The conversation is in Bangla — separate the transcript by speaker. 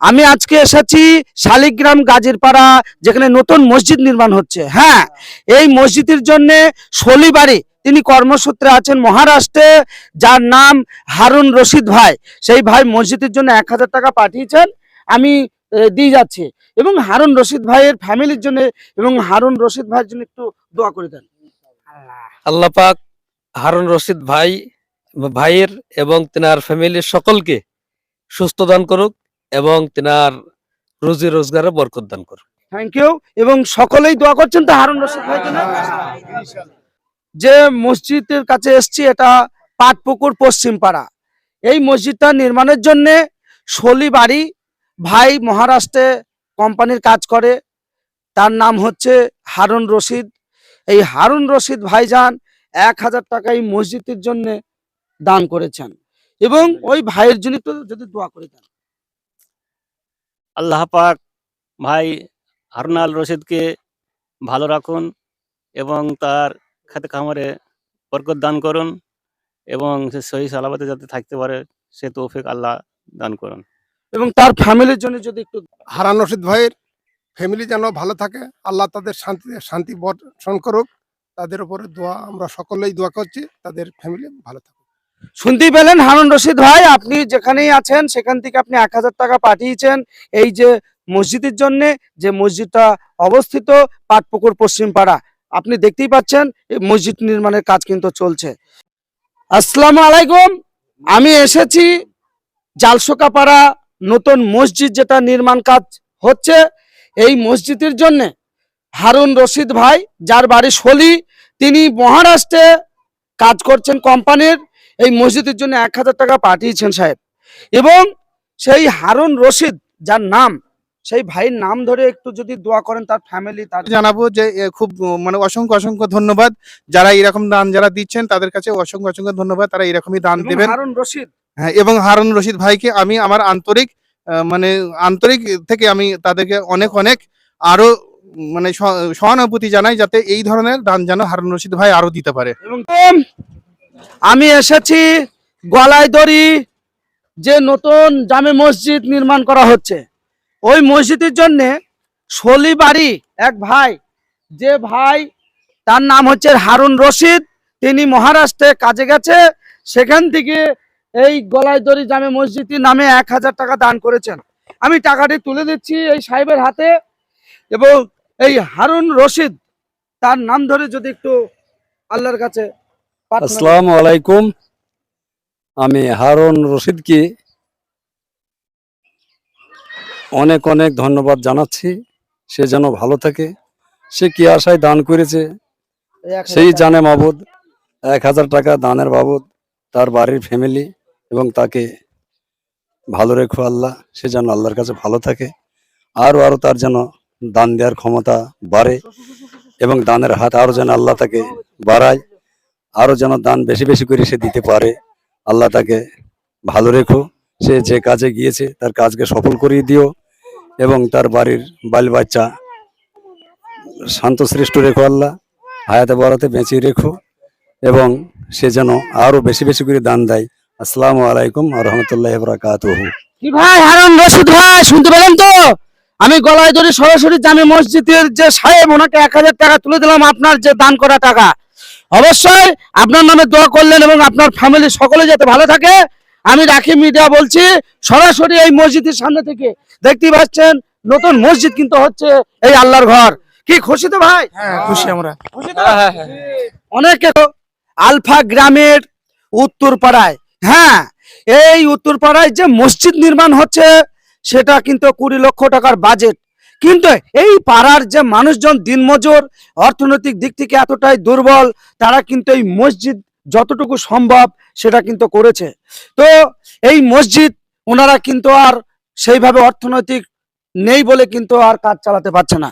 Speaker 1: আমি আজকে এসেছি শালিগ্রাম গাজীরপাড়া, যেখানে নতুন মসজিদ নির্মাণ হচ্ছে। হ্যাঁ এই মসজিদের জন্য শলিবাড়ি তিনি কর্মসূত্রে আছেন মহারাষ্ট্রে, যার নাম হারুন রশিদ ভাই। সেই ভাই মসজিদের জন্য এক হাজার টাকা পাঠিয়েছেন, আমি দিয়ে যাচ্ছি। এবং হারুন রশিদ ভাইয়ের ফ্যামিলির জন্য এবং হারুন রশিদ ভাইয়ের জন্য একটু দোয়া করে দেন।
Speaker 2: আল্লাহ পাক হারুন রশিদ ভাই, ভাইয়ের এবং তেনার ফ্যামিলির সকলকে সুস্থ দান করুক। এবং তেনার রুজি রোজগারে বরকত দান করুক
Speaker 1: থ্যাংক ইউ এবং সকলেই দোয়া করছেন তো হারুন রশিদ ভাই যে মসজিদের কাছে এসছি, এটা পাটপুকুর পশ্চিম পাড়া এই মসজিদটা নির্মাণের জন্য শলিবাড়ি ভাই মহারাষ্ট্রে কোম্পানির কাজ করে। তার নাম হচ্ছে হারুন রশিদ। এই হারুন রশিদ ভাইজান এক হাজার টাকা এই মসজিদের জন্য দান করেছেন। এবং ওই ভাইয়ের জন্য যদি দোয়া করে দেন।
Speaker 3: আল্লাহ পাক ভাই হারুন আল রশিদকে ভালো রাখুন এবং তার খাতে খামারে বরকত দান করুন এবং সে সহি সালাবাতে যাতে থাকতে পারে, সে তৌফিক আল্লাহ দান করুন।
Speaker 1: এবং তার ফ্যামিলির জন্য যদি একটু
Speaker 4: হারান রশিদ ভাইয়ের ফ্যামিলি যেন ভালো থাকে, আল্লাহ তাদের শান্তি শান্তি বর্ষণ করুক। তাদের উপরে দোয়া, আমরা সকলেই দোয়া করছি, তাদের ফ্যামিলি ভালো থাকুক।
Speaker 1: শুনতেই পেলেন হারুন রশিদ ভাই, আপনি যেখানেই আছেন, সেখান থেকে আপনি এক হাজার টাকা পাঠিয়েছেন। এই যে মসজিদের জন্য যে মসজিদটা অবস্থিত, পাটপুকুর পশ্চিম পাড়া, আপনি দেখতেই পাচ্ছেন মসজিদ নির্মাণের কাজ কিন্তু চলছে। আসসালামু আলাইকুম, আমি এসেছি জালসোকাপাড়া নতুন মসজিদ যেটা নির্মাণ কাজ হচ্ছে। এই মসজিদের জন্য হারুন রশিদ ভাই, যার বাড়ি শলি তিনি মহারাষ্ট্রে কাজ করছেন কোম্পানির। এই মসজিদের জন্য এক হাজার টাকা পাঠিয়েছেন সাহেব। এবং সেই হারুন রশিদ যার নাম সেই ভাইয়ের নাম ধরে একটু যদি দোয়া করেন তার ফ্যামিলি তার
Speaker 4: জানাব যে খুব মানে অসংখ্য অসংখ্য ধন্যবাদ। যারা এরকম দান যারা দিচ্ছেন তাদের কাছে অসংখ্য অসংখ্য ধন্যবাদ। তারা এরকমই দান দেবেন।
Speaker 1: হারুন রশিদ।
Speaker 4: হ্যাঁ এবং হারুন রশিদ ভাইকে আমি আমার আন্তরিক মানে আন্তরিক থেকে আমি তাদেরকে অনেক অনেক আরও মানে সহানুভূতি জানাই যাতে এই ধরনের দান যেন হারুন রশিদ ভাই আরও দিতে পারে।
Speaker 1: এবং আমি এসেছি গলায় দড়ি যে নতুন জামে মসজিদ নির্মাণ করা হচ্ছে ওই মসজিদের জন্য শলিবাড়ি এক ভাই, যে ভাই তার নাম হচ্ছে হারুন রশিদ, তিনি মহারাষ্ট্রে কাজে গেছে, সেখান থেকে এই গলায় দড়ি জামে মসজিদটির নামে এক হাজার টাকা দান করেছেন আমি টাকাটি তুলে দিচ্ছি এই সাহেবের হাতে এবং এই হারুন রশিদ তার নাম ধরে যদি একটু আল্লাহর কাছে।
Speaker 5: আসসালামু আলাইকুম। আমি হারুন রশিদকে অনেক অনেক ধন্যবাদ জানাচ্ছি। সে যেন ভালো থাকে। সে কি আশায় দান করেছে? সেই। জানে বাবদ এক হাজার টাকা দানের বাবদ তার বাড়ির ফ্যামিলি এবং তাকে ভালো রেখো আল্লাহ। সে যেন আল্লাহর কাছে ভালো থাকে। আরও আরও তার যেন দান দেওয়ার ক্ষমতা বাড়ে এবং দানের হাত আরও যেন আল্লাহ তাকে বাড়ায়। আরও যেন দান বেশি বেশি করে সে দিতে পারে। আল্লাহ তাকে ভালো রেখো। সে যে কাজে গিয়েছে, তার কাজকে সফল করিয়ে দিও এবং তার বাড়ির বাল বাচ্চা শান্তশ্রেষ্ঠ রেখো আল্লাহ। হায়াতে বরাতে বেঁচিয়ে রেখো এবং সে যেন আরও বেশি বেশি করে দান দেয়। আসসালামু আলাইকুম রহমতুল্লাহ বরাকাতুহু।
Speaker 1: ভাই ভাই, শুনতে তো? আমি গলায় ধরে সরাসরি জামে মসজিদের যে সাহেব, ওনাকে এক হাজার টাকা তুলে দিলাম আপনার যে দান করা টাকা। অবশ্যই আপনার নামে দোয়া করলেন এবং আপনার ফ্যামিলি সকলে যাতে ভালো থাকে আমি রাখি মিডিয়া বলছি সরাসরি এই মসজিদের সামনে থেকে দেখতেই পাচ্ছেন নতুন মসজিদ কিন্তু হচ্ছে এই আল্লাহর ঘর। কি খুশি তো ভাই?
Speaker 4: হ্যাঁ খুশি আমরা।
Speaker 1: খুশি তো? অনেকে আলফা গ্রামের উত্তর পাড়ায় হ্যাঁ এই উত্তর পাড়ায় যে মসজিদ নির্মাণ হচ্ছে সেটা কিন্তু কুড়ি লক্ষ টাকার বাজেট কিন্তু এই পাড়ার যে মানুষজন দিনমজুর, অর্থনৈতিক দিক থেকে এতটাই দুর্বল, তারা কিন্তু এই মসজিদ যতটুকু সম্ভব সেটা কিন্তু করেছে। তো এই মসজিদ ওনারা কিন্তু আর সেইভাবে অর্থনৈতিক নেই বলে কিন্তু আর কাজ চালাতে পারছে না।